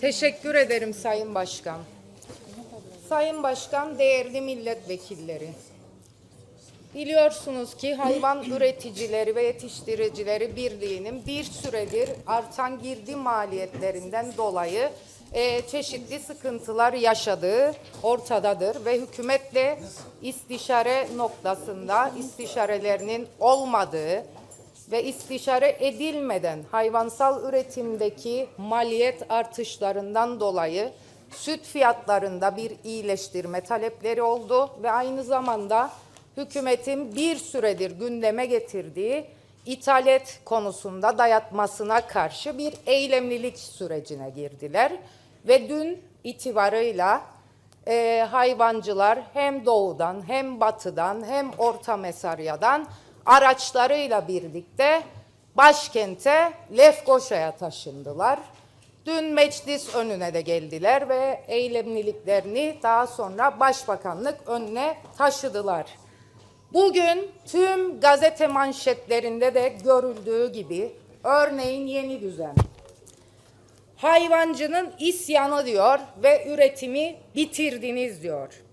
Teşekkür ederim Sayın Başkan. Sayın Başkan, değerli milletvekilleri. Biliyorsunuz ki Hayvan Üreticileri ve Yetiştiricileri Birliği'nin bir süredir artan girdi maliyetlerinden dolayı e, çeşitli sıkıntılar yaşadığı ortadadır ve hükümetle istişare noktasında istişarelerinin olmadığı ve istişare edilmeden hayvansal üretimdeki maliyet artışlarından dolayı süt fiyatlarında bir iyileştirme talepleri oldu ve aynı zamanda hükümetin bir süredir gündeme getirdiği ithalat konusunda dayatmasına karşı bir eylemlilik sürecine girdiler ve dün itibarıyla e, hayvancılar hem doğudan hem batıdan hem Orta Mesarya'dan araçlarıyla birlikte başkente Lefkoşa'ya taşındılar. Dün meclis önüne de geldiler ve eylemliliklerini daha sonra başbakanlık önüne taşıdılar. Bugün tüm gazete manşetlerinde de görüldüğü gibi örneğin yeni düzen. Hayvancının isyanı diyor ve üretimi bitirdiniz diyor.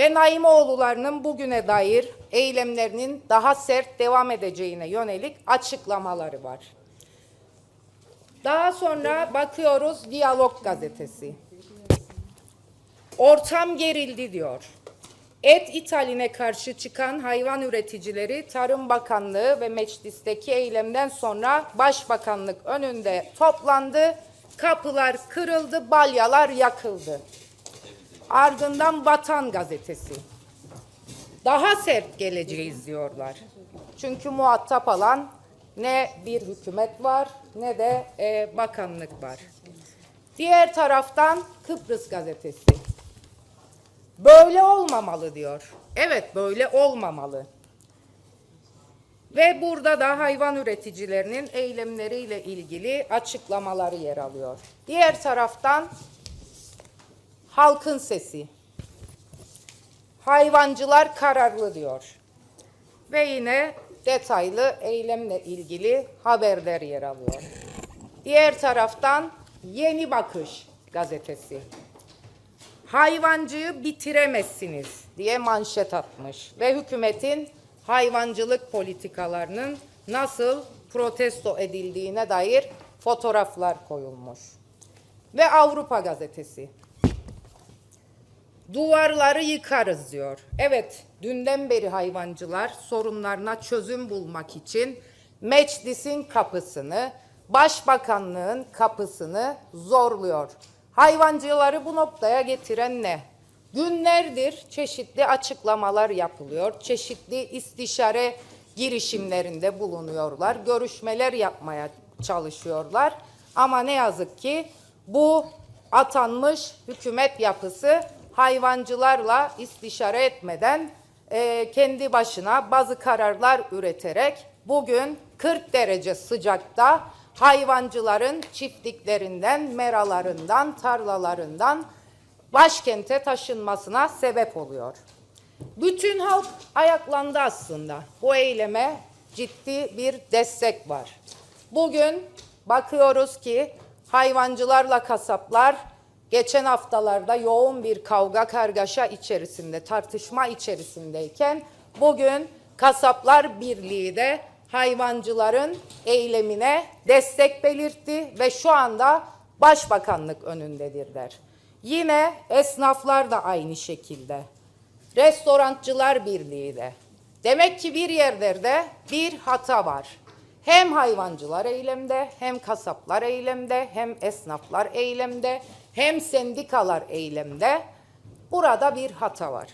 Ve Naimoğullarının bugüne dair eylemlerinin daha sert devam edeceğine yönelik açıklamaları var. Daha sonra bakıyoruz Diyalog gazetesi. Ortam gerildi diyor. Et ithaline karşı çıkan hayvan üreticileri Tarım Bakanlığı ve meclisteki eylemden sonra Başbakanlık önünde toplandı. Kapılar kırıldı, balyalar yakıldı. Ardından Vatan gazetesi. Daha sert geleceğiz diyorlar. Çünkü muhatap alan ne bir hükümet var ne de e, bakanlık var. Diğer taraftan Kıbrıs gazetesi. Böyle olmamalı diyor. Evet böyle olmamalı. Ve burada da hayvan üreticilerinin eylemleriyle ilgili açıklamaları yer alıyor. Diğer taraftan halkın sesi. Hayvancılar kararlı diyor. Ve yine detaylı eylemle ilgili haberler yer alıyor. Diğer taraftan Yeni Bakış gazetesi hayvancıyı bitiremezsiniz diye manşet atmış ve hükümetin hayvancılık politikalarının nasıl protesto edildiğine dair fotoğraflar koyulmuş. Ve Avrupa gazetesi. Duvarları yıkarız diyor. Evet, dünden beri hayvancılar sorunlarına çözüm bulmak için meclisin kapısını, başbakanlığın kapısını zorluyor. Hayvancıları bu noktaya getiren ne? Günlerdir çeşitli açıklamalar yapılıyor, çeşitli istişare girişimlerinde bulunuyorlar, görüşmeler yapmaya çalışıyorlar. Ama ne yazık ki bu atanmış hükümet yapısı hayvancılarla istişare etmeden e, kendi başına bazı kararlar üreterek bugün 40 derece sıcakta hayvancıların çiftliklerinden, meralarından, tarlalarından başkente taşınmasına sebep oluyor. Bütün halk ayaklandı aslında. Bu eyleme ciddi bir destek var. Bugün bakıyoruz ki hayvancılarla kasaplar geçen haftalarda yoğun bir kavga kargaşa içerisinde, tartışma içerisindeyken bugün Kasaplar Birliği de hayvancıların eylemine destek belirtti ve şu anda Başbakanlık önündedirler. Yine esnaflar da aynı şekilde. Restorancılar Birliği de. Demek ki bir yerlerde bir hata var. Hem hayvancılar eylemde, hem kasaplar eylemde, hem esnaflar eylemde, hem sendikalar eylemde. Burada bir hata var.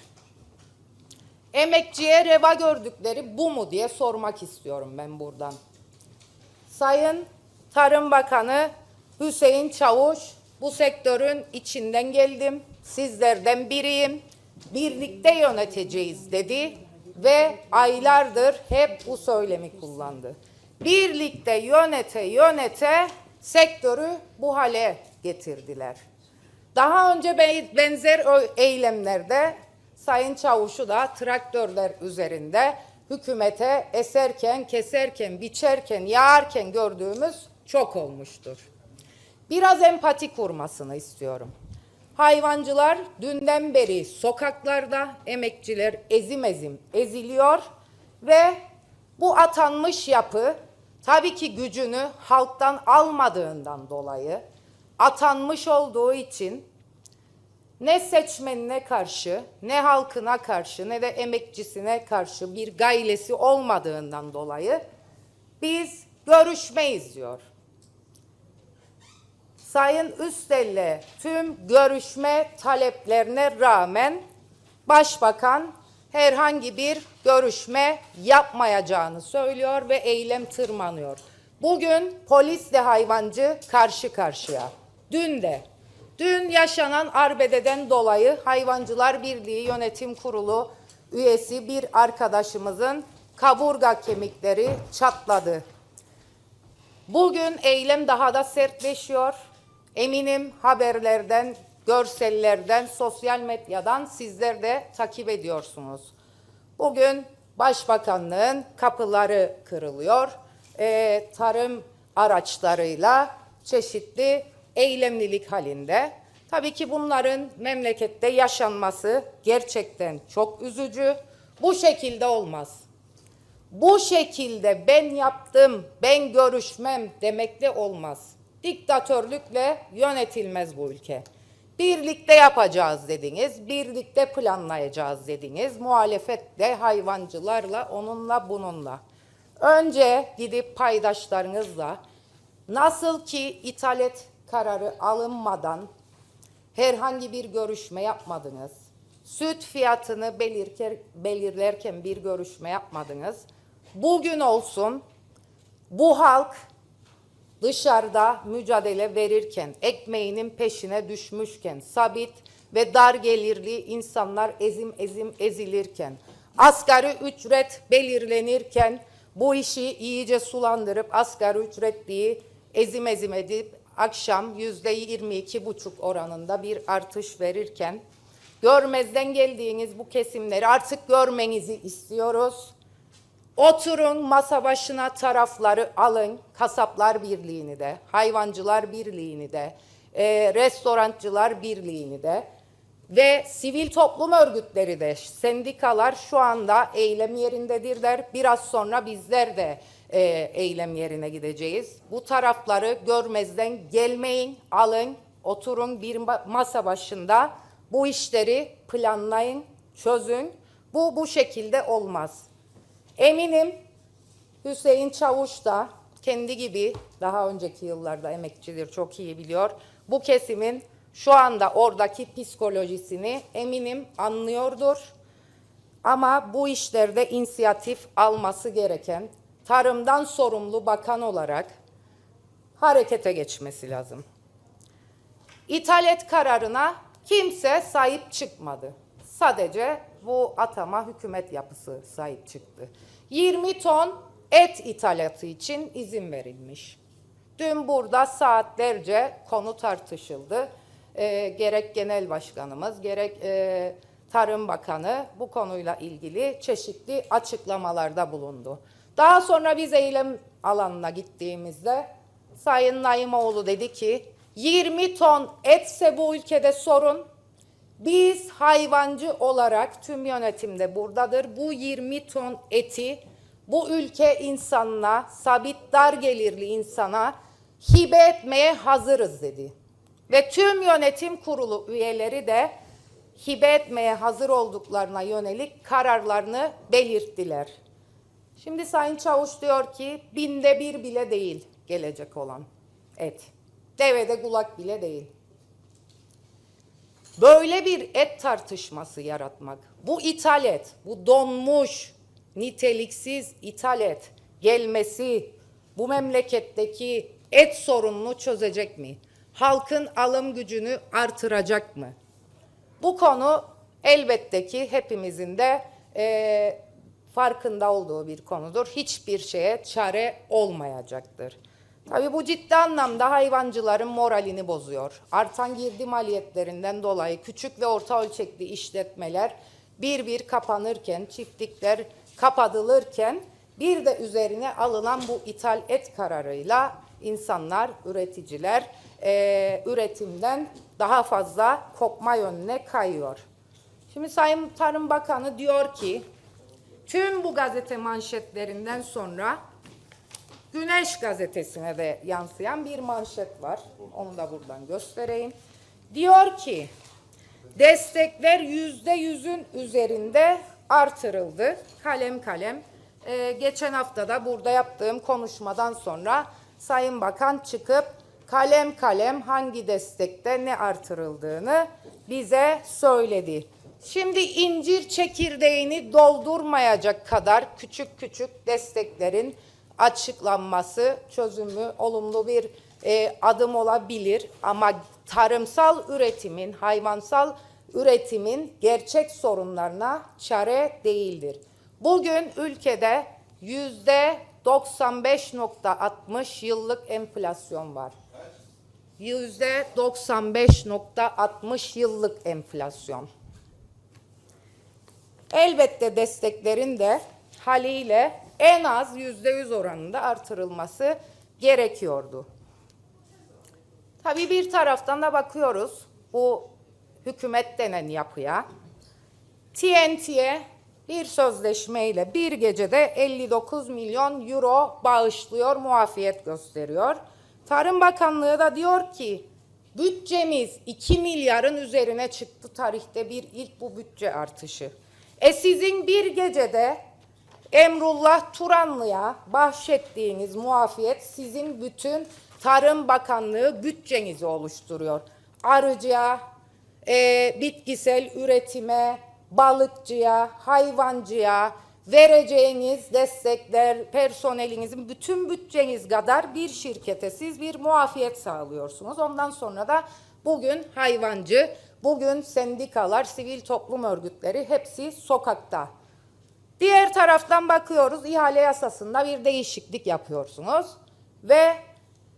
Emekçiye reva gördükleri bu mu diye sormak istiyorum ben buradan. Sayın Tarım Bakanı Hüseyin Çavuş, bu sektörün içinden geldim, sizlerden biriyim, birlikte yöneteceğiz dedi ve aylardır hep bu söylemi kullandı. Birlikte yönete yönete sektörü bu hale getirdiler. Daha önce be- benzer eylemlerde Sayın Çavuş'u da traktörler üzerinde hükümete eserken, keserken, biçerken, yağarken gördüğümüz çok olmuştur. biraz empati kurmasını istiyorum. Hayvancılar dünden beri sokaklarda emekçiler ezim ezim eziliyor ve bu atanmış yapı tabii ki gücünü halktan almadığından dolayı atanmış olduğu için ne seçmenine karşı, ne halkına karşı, ne de emekçisine karşı bir gaylesi olmadığından dolayı biz görüşmeyiz diyor. Sayın Üstel'le tüm görüşme taleplerine rağmen Başbakan herhangi bir görüşme yapmayacağını söylüyor ve eylem tırmanıyor. Bugün polisle hayvancı karşı karşıya. Dün de Dün yaşanan arbededen dolayı Hayvancılar Birliği Yönetim Kurulu üyesi bir arkadaşımızın kaburga kemikleri çatladı. Bugün eylem daha da sertleşiyor. Eminim haberlerden, görsellerden, sosyal medyadan sizler de takip ediyorsunuz. Bugün Başbakanlığın kapıları kırılıyor. Ee, tarım araçlarıyla çeşitli eylemlilik halinde. Tabii ki bunların memlekette yaşanması gerçekten çok üzücü. Bu şekilde olmaz. Bu şekilde ben yaptım, ben görüşmem demekle olmaz. Diktatörlükle yönetilmez bu ülke. Birlikte yapacağız dediniz, birlikte planlayacağız dediniz. Muhalefetle, hayvancılarla, onunla bununla. Önce gidip paydaşlarınızla nasıl ki ithalat kararı alınmadan herhangi bir görüşme yapmadınız. Süt fiyatını belirker, belirlerken bir görüşme yapmadınız. Bugün olsun bu halk dışarıda mücadele verirken, ekmeğinin peşine düşmüşken, sabit ve dar gelirli insanlar ezim ezim ezilirken, asgari ücret belirlenirken bu işi iyice sulandırıp asgari ücretliyi ezim ezim edip akşam yüzde yirmi iki buçuk oranında bir artış verirken görmezden geldiğiniz bu kesimleri artık görmenizi istiyoruz. Oturun masa başına tarafları alın. Kasaplar Birliği'ni de, Hayvancılar Birliği'ni de, e, Restorancılar Birliği'ni de ve sivil toplum örgütleri de, sendikalar şu anda eylem yerindedirler. Biraz sonra bizler de e, eylem yerine gideceğiz. Bu tarafları görmezden gelmeyin, alın, oturun bir ma- masa başında bu işleri planlayın, çözün. Bu bu şekilde olmaz. Eminim Hüseyin Çavuş da kendi gibi daha önceki yıllarda emekçidir çok iyi biliyor. Bu kesimin şu anda oradaki psikolojisini eminim anlıyordur. Ama bu işlerde inisiyatif alması gereken tarımdan sorumlu bakan olarak harekete geçmesi lazım. İthalat kararına kimse sahip çıkmadı. Sadece bu atama hükümet yapısı sahip çıktı. 20 ton et ithalatı için izin verilmiş. Dün burada saatlerce konu tartışıldı. Ee, gerek genel başkanımız, gerek e, Tarım Bakanı bu konuyla ilgili çeşitli açıklamalarda bulundu. Daha sonra biz eylem alanına gittiğimizde Sayın Naimoğlu dedi ki 20 ton etse bu ülkede sorun. Biz hayvancı olarak tüm yönetimde buradadır. Bu 20 ton eti bu ülke insanına, sabit dar gelirli insana hibe etmeye hazırız dedi. Ve tüm yönetim kurulu üyeleri de hibe etmeye hazır olduklarına yönelik kararlarını belirttiler. Şimdi Sayın Çavuş diyor ki binde bir bile değil gelecek olan et. Devede kulak bile değil. Böyle bir et tartışması yaratmak, bu ithalat, bu donmuş, niteliksiz ithalat gelmesi bu memleketteki et sorununu çözecek mi? Halkın alım gücünü artıracak mı? Bu konu elbette ki hepimizin de eee, farkında olduğu bir konudur. Hiçbir şeye çare olmayacaktır. Tabii bu ciddi anlamda hayvancıların moralini bozuyor. Artan girdi maliyetlerinden dolayı küçük ve orta ölçekli işletmeler bir bir kapanırken, çiftlikler kapatılırken bir de üzerine alınan bu ithal et kararıyla insanlar, üreticiler e, üretimden daha fazla kopma yönüne kayıyor. Şimdi Sayın Tarım Bakanı diyor ki tüm bu gazete manşetlerinden sonra Güneş gazetesine de yansıyan bir manşet var. Onu da buradan göstereyim. Diyor ki destekler yüzde yüzün üzerinde artırıldı. Kalem kalem. Ee, geçen hafta da burada yaptığım konuşmadan sonra Sayın Bakan çıkıp kalem kalem hangi destekte ne artırıldığını bize söyledi. Şimdi incir çekirdeğini doldurmayacak kadar küçük küçük desteklerin açıklanması çözümü olumlu bir e, adım olabilir ama tarımsal üretimin, hayvansal üretimin gerçek sorunlarına çare değildir. Bugün ülkede yüzde 95.60 yıllık enflasyon var. Yüzde 95.60 yıllık enflasyon. Elbette desteklerin de haliyle en az yüzde yüz oranında artırılması gerekiyordu. Tabii bir taraftan da bakıyoruz bu hükümet denen yapıya. TNT'ye bir sözleşmeyle bir gecede 59 milyon euro bağışlıyor, muafiyet gösteriyor. Tarım Bakanlığı da diyor ki bütçemiz 2 milyarın üzerine çıktı tarihte bir ilk bu bütçe artışı. E sizin bir gecede Emrullah Turanlı'ya bahşettiğiniz muafiyet sizin bütün Tarım Bakanlığı bütçenizi oluşturuyor. Arıcıya, e, bitkisel üretime, balıkçıya, hayvancıya vereceğiniz destekler, personelinizin bütün bütçeniz kadar bir şirkete siz bir muafiyet sağlıyorsunuz. Ondan sonra da bugün hayvancı, bugün sendikalar, sivil toplum örgütleri hepsi sokakta. Diğer taraftan bakıyoruz ihale yasasında bir değişiklik yapıyorsunuz ve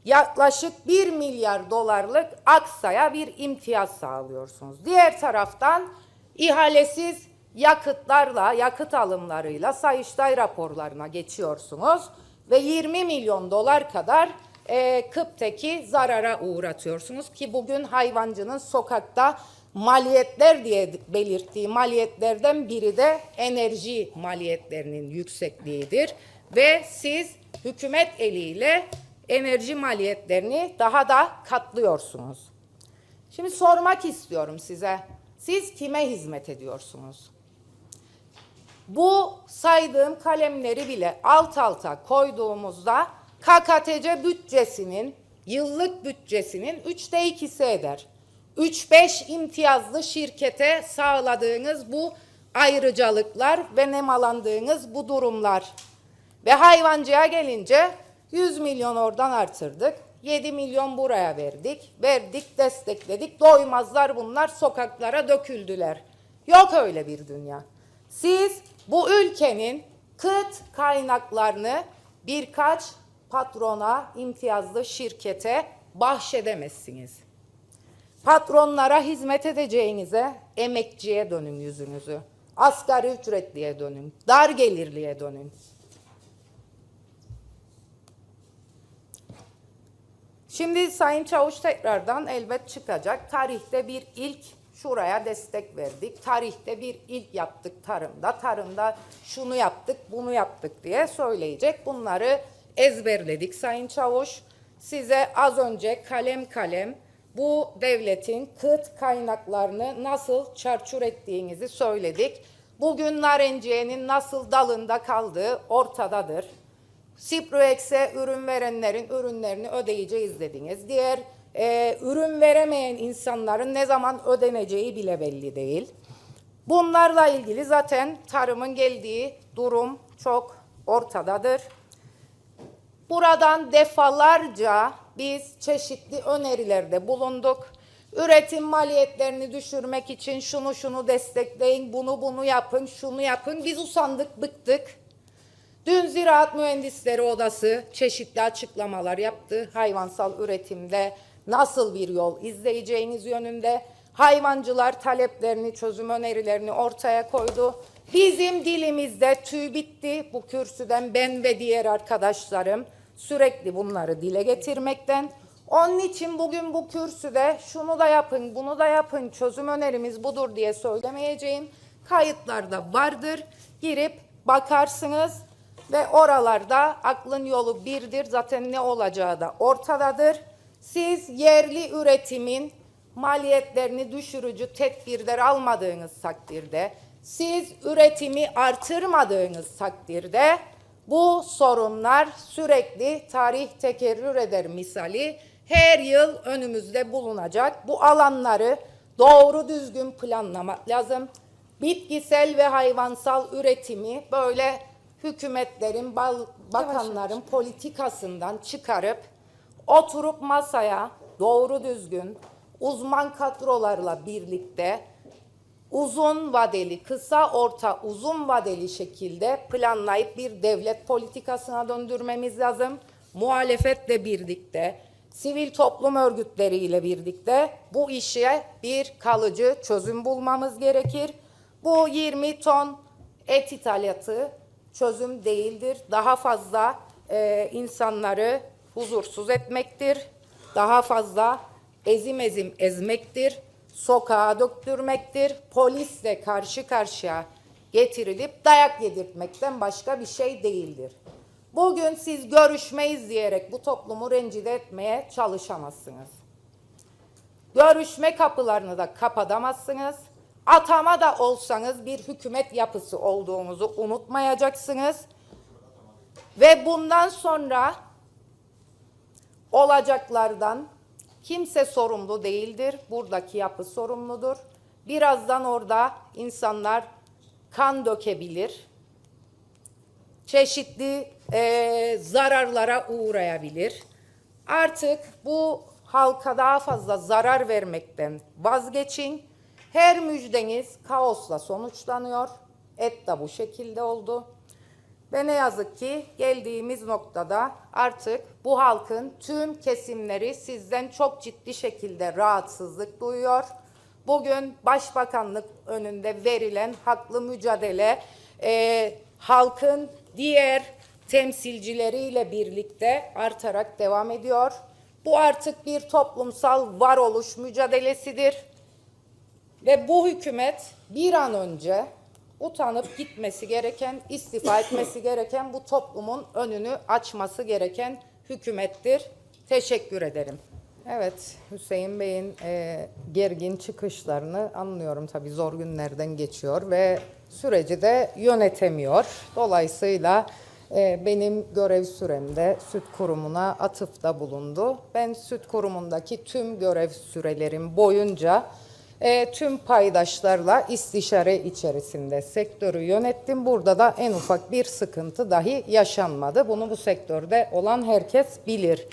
yaklaşık 1 milyar dolarlık Aksa'ya bir imtiyaz sağlıyorsunuz. Diğer taraftan ihalesiz yakıtlarla, yakıt alımlarıyla Sayıştay raporlarına geçiyorsunuz ve 20 milyon dolar kadar e, Kıp'teki zarara uğratıyorsunuz ki bugün hayvancının sokakta maliyetler diye belirttiği maliyetlerden biri de enerji maliyetlerinin yüksekliğidir ve siz hükümet eliyle enerji maliyetlerini daha da katlıyorsunuz. Şimdi sormak istiyorum size. Siz kime hizmet ediyorsunuz? Bu saydığım kalemleri bile alt alta koyduğumuzda KKTC bütçesinin, yıllık bütçesinin üçte ikisi eder. 3-5 imtiyazlı şirkete sağladığınız bu ayrıcalıklar ve nemalandığınız bu durumlar. Ve hayvancıya gelince 100 milyon oradan artırdık. 7 milyon buraya verdik. Verdik, destekledik. Doymazlar bunlar sokaklara döküldüler. Yok öyle bir dünya. Siz bu ülkenin kıt kaynaklarını birkaç patrona, imtiyazlı şirkete bahşedemezsiniz. Patronlara hizmet edeceğinize emekçiye dönün yüzünüzü. Asgari ücretliye dönün. Dar gelirliye dönün. Şimdi Sayın Çavuş tekrardan elbet çıkacak. Tarihte bir ilk şuraya destek verdik. Tarihte bir ilk yaptık tarımda. Tarımda şunu yaptık, bunu yaptık diye söyleyecek. Bunları ezberledik Sayın Çavuş. Size az önce kalem kalem bu devletin kıt kaynaklarını nasıl çarçur ettiğinizi söyledik. Bugün narenciyenin nasıl dalında kaldığı ortadadır. Ciproex'e ürün verenlerin ürünlerini ödeyeceğiz dediniz. Diğer e, ürün veremeyen insanların ne zaman ödeneceği bile belli değil. Bunlarla ilgili zaten tarımın geldiği durum çok ortadadır. Buradan defalarca biz çeşitli önerilerde bulunduk. Üretim maliyetlerini düşürmek için şunu şunu destekleyin, bunu bunu yapın, şunu yapın. Biz usandık, bıktık. Dün Ziraat Mühendisleri Odası çeşitli açıklamalar yaptı. Hayvansal üretimde nasıl bir yol izleyeceğiniz yönünde hayvancılar taleplerini, çözüm önerilerini ortaya koydu. Bizim dilimizde tüy bitti. Bu kürsüden ben ve diğer arkadaşlarım sürekli bunları dile getirmekten Onun için bugün bu kürsüde şunu da yapın, bunu da yapın, çözüm önerimiz budur diye söylemeyeceğim. Kayıtlarda vardır. Girip bakarsınız ve oralarda aklın yolu birdir. Zaten ne olacağı da ortadadır. Siz yerli üretimin maliyetlerini düşürücü tedbirler almadığınız takdirde, siz üretimi artırmadığınız takdirde bu sorunlar sürekli tarih tekerrür eder misali her yıl önümüzde bulunacak. Bu alanları doğru düzgün planlamak lazım. Bitkisel ve hayvansal üretimi böyle hükümetlerin, bakanların politikasından çıkarıp oturup masaya doğru düzgün uzman kadrolarla birlikte uzun vadeli, kısa, orta, uzun vadeli şekilde planlayıp bir devlet politikasına döndürmemiz lazım. Muhalefetle birlikte, sivil toplum örgütleriyle birlikte bu işe bir kalıcı çözüm bulmamız gerekir. Bu 20 ton et ithalatı çözüm değildir. Daha fazla e, insanları huzursuz etmektir. Daha fazla ezim ezim ezmektir. Sokağa döktürmektir. Polisle karşı karşıya getirilip dayak yedirtmekten başka bir şey değildir. Bugün siz görüşmeyiz diyerek bu toplumu rencide etmeye çalışamazsınız. Görüşme kapılarını da kapatamazsınız. Atama da olsanız bir hükümet yapısı olduğunuzu unutmayacaksınız. Ve bundan sonra olacaklardan kimse sorumlu değildir. Buradaki yapı sorumludur. Birazdan orada insanlar kan dökebilir. Çeşitli eee, zararlara uğrayabilir. Artık bu halka daha fazla zarar vermekten vazgeçin. Her müjdeniz kaosla sonuçlanıyor. Et de bu şekilde oldu. Ve ne yazık ki geldiğimiz noktada artık bu halkın tüm kesimleri sizden çok ciddi şekilde rahatsızlık duyuyor. Bugün Başbakanlık önünde verilen haklı mücadele e, halkın diğer temsilcileriyle birlikte artarak devam ediyor. Bu artık bir toplumsal varoluş mücadelesidir. Ve bu hükümet bir an önce utanıp gitmesi gereken, istifa etmesi gereken bu toplumun önünü açması gereken hükümettir. Teşekkür ederim. Evet, Hüseyin Bey'in e, gergin çıkışlarını anlıyorum. Tabii zor günlerden geçiyor ve süreci de yönetemiyor. Dolayısıyla e, benim görev süremde süt kurumuna atıfta bulundu. Ben süt kurumundaki tüm görev sürelerim boyunca e, tüm paydaşlarla istişare içerisinde sektörü yönettim. Burada da en ufak bir sıkıntı dahi yaşanmadı. Bunu bu sektörde olan herkes bilir.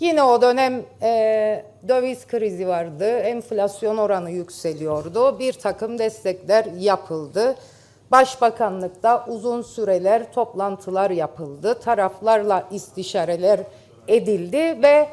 Yine o dönem e, döviz krizi vardı, enflasyon oranı yükseliyordu, bir takım destekler yapıldı. Başbakanlıkta uzun süreler toplantılar yapıldı, taraflarla istişareler edildi ve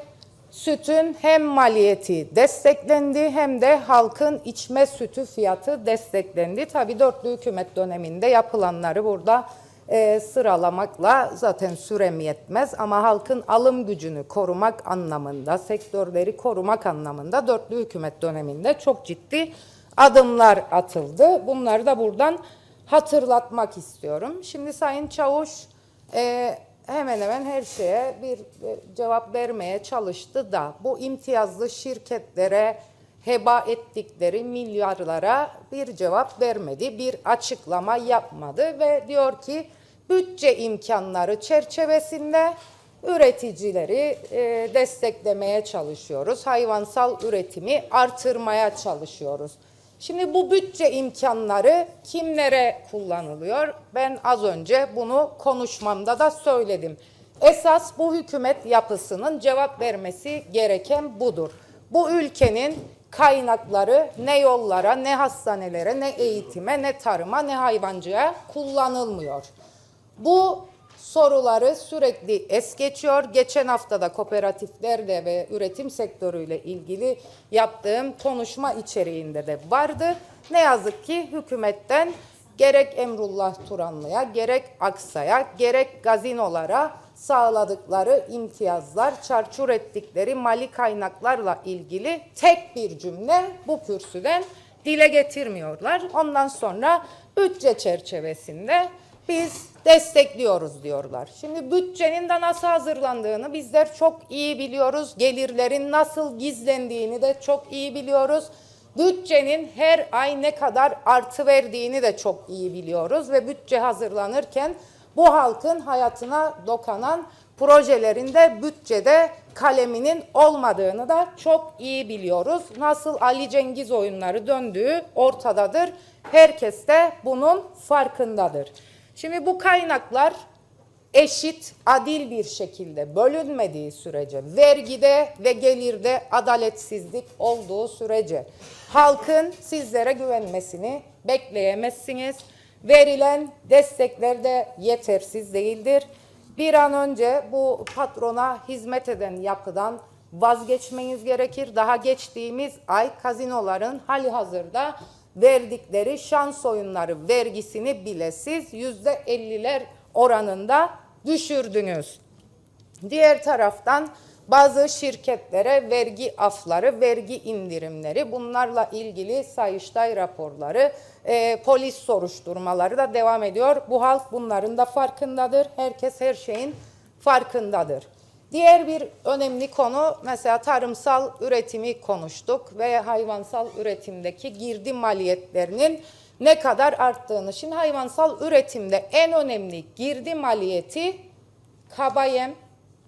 sütün hem maliyeti desteklendi hem de halkın içme sütü fiyatı desteklendi. Tabii dörtlü hükümet döneminde yapılanları burada e, sıralamakla zaten sürem yetmez ama halkın alım gücünü korumak anlamında, sektörleri korumak anlamında dörtlü hükümet döneminde çok ciddi adımlar atıldı. Bunları da buradan hatırlatmak istiyorum. Şimdi Sayın Çavuş e, hemen hemen her şeye bir e, cevap vermeye çalıştı da bu imtiyazlı şirketlere heba ettikleri milyarlara bir cevap vermedi, bir açıklama yapmadı ve diyor ki bütçe imkanları çerçevesinde üreticileri e, desteklemeye çalışıyoruz. Hayvansal üretimi artırmaya çalışıyoruz. Şimdi bu bütçe imkanları kimlere kullanılıyor? Ben az önce bunu konuşmamda da söyledim. Esas bu hükümet yapısının cevap vermesi gereken budur. Bu ülkenin kaynakları ne yollara, ne hastanelere, ne eğitime, ne tarıma, ne hayvancıya kullanılmıyor. Bu soruları sürekli es geçiyor. Geçen hafta da kooperatiflerle ve üretim sektörüyle ilgili yaptığım konuşma içeriğinde de vardı. Ne yazık ki hükümetten gerek Emrullah Turanlı'ya, gerek Aksa'ya, gerek gazinolara sağladıkları imtiyazlar, çarçur ettikleri mali kaynaklarla ilgili tek bir cümle bu kürsüden dile getirmiyorlar. Ondan sonra bütçe çerçevesinde biz destekliyoruz diyorlar. Şimdi bütçenin de nasıl hazırlandığını bizler çok iyi biliyoruz. Gelirlerin nasıl gizlendiğini de çok iyi biliyoruz. Bütçenin her ay ne kadar artı verdiğini de çok iyi biliyoruz ve bütçe hazırlanırken bu halkın hayatına dokunan projelerinde bütçede kaleminin olmadığını da çok iyi biliyoruz. Nasıl Ali Cengiz oyunları döndüğü ortadadır. Herkes de bunun farkındadır. Şimdi bu kaynaklar eşit, adil bir şekilde bölünmediği sürece, vergide ve gelirde adaletsizlik olduğu sürece halkın sizlere güvenmesini bekleyemezsiniz. Verilen destekler de yetersiz değildir. Bir an önce bu patrona hizmet eden yapıdan vazgeçmeniz gerekir. Daha geçtiğimiz ay kazinoların hali hazırda verdikleri şans oyunları vergisini bile siz yüzde elliler oranında düşürdünüz. Diğer taraftan bazı şirketlere vergi afları, vergi indirimleri, bunlarla ilgili Sayıştay raporları, e, polis soruşturmaları da devam ediyor. Bu halk bunların da farkındadır. Herkes her şeyin farkındadır. Diğer bir önemli konu mesela tarımsal üretimi konuştuk ve hayvansal üretimdeki girdi maliyetlerinin ne kadar arttığını. Şimdi hayvansal üretimde en önemli girdi maliyeti kaba yem,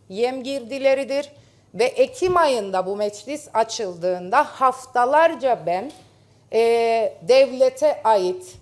yem girdileridir ve Ekim ayında bu meclis açıldığında haftalarca ben eee, devlete ait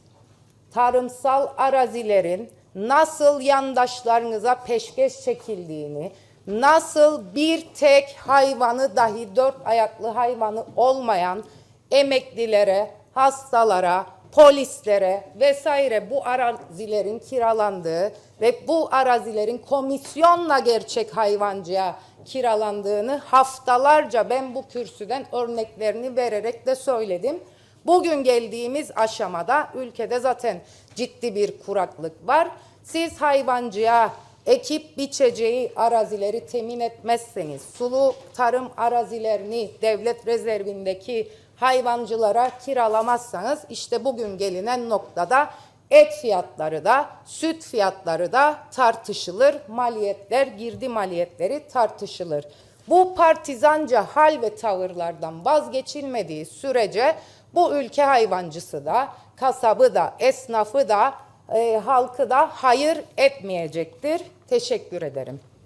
tarımsal arazilerin nasıl yandaşlarınıza peşkeş çekildiğini, nasıl bir tek hayvanı dahi dört ayaklı hayvanı olmayan emeklilere, hastalara, polislere vesaire bu arazilerin kiralandığı ve bu arazilerin komisyonla gerçek hayvancıya kiralandığını haftalarca ben bu kürsüden örneklerini vererek de söyledim. Bugün geldiğimiz aşamada ülkede zaten ciddi bir kuraklık var. Siz hayvancıya ekip biçeceği arazileri temin etmezseniz, sulu tarım arazilerini devlet rezervindeki hayvancılara kiralamazsanız işte bugün gelinen noktada et fiyatları da süt fiyatları da tartışılır. Maliyetler, girdi maliyetleri tartışılır. Bu partizanca hal ve tavırlardan vazgeçilmediği sürece bu ülke hayvancısı da, kasabı da, esnafı da, e, halkı da hayır etmeyecektir. Teşekkür ederim.